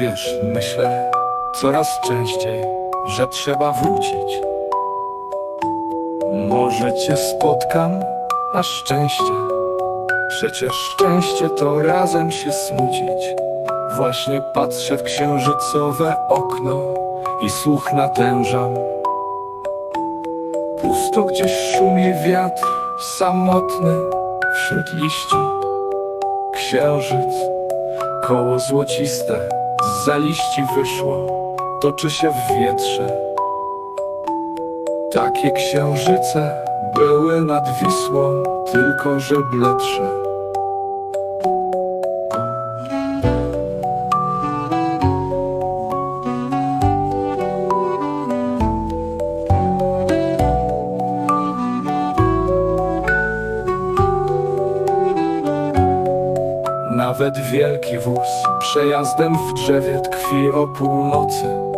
Wiesz, myślę coraz częściej, że trzeba wrócić. Może cię spotkam, a szczęście. Przecież szczęście to razem się smucić. Właśnie patrzę w księżycowe okno i słuch natężam. Pusto gdzieś szumie wiatr, samotny wśród liści. Księżyc, koło złociste, z liści wyszło, toczy się w wietrze. Takie księżyce były nad Wisłą, tylko że bledsze. Nawet wielki wóz przejazdem w drzewie tkwi o północy.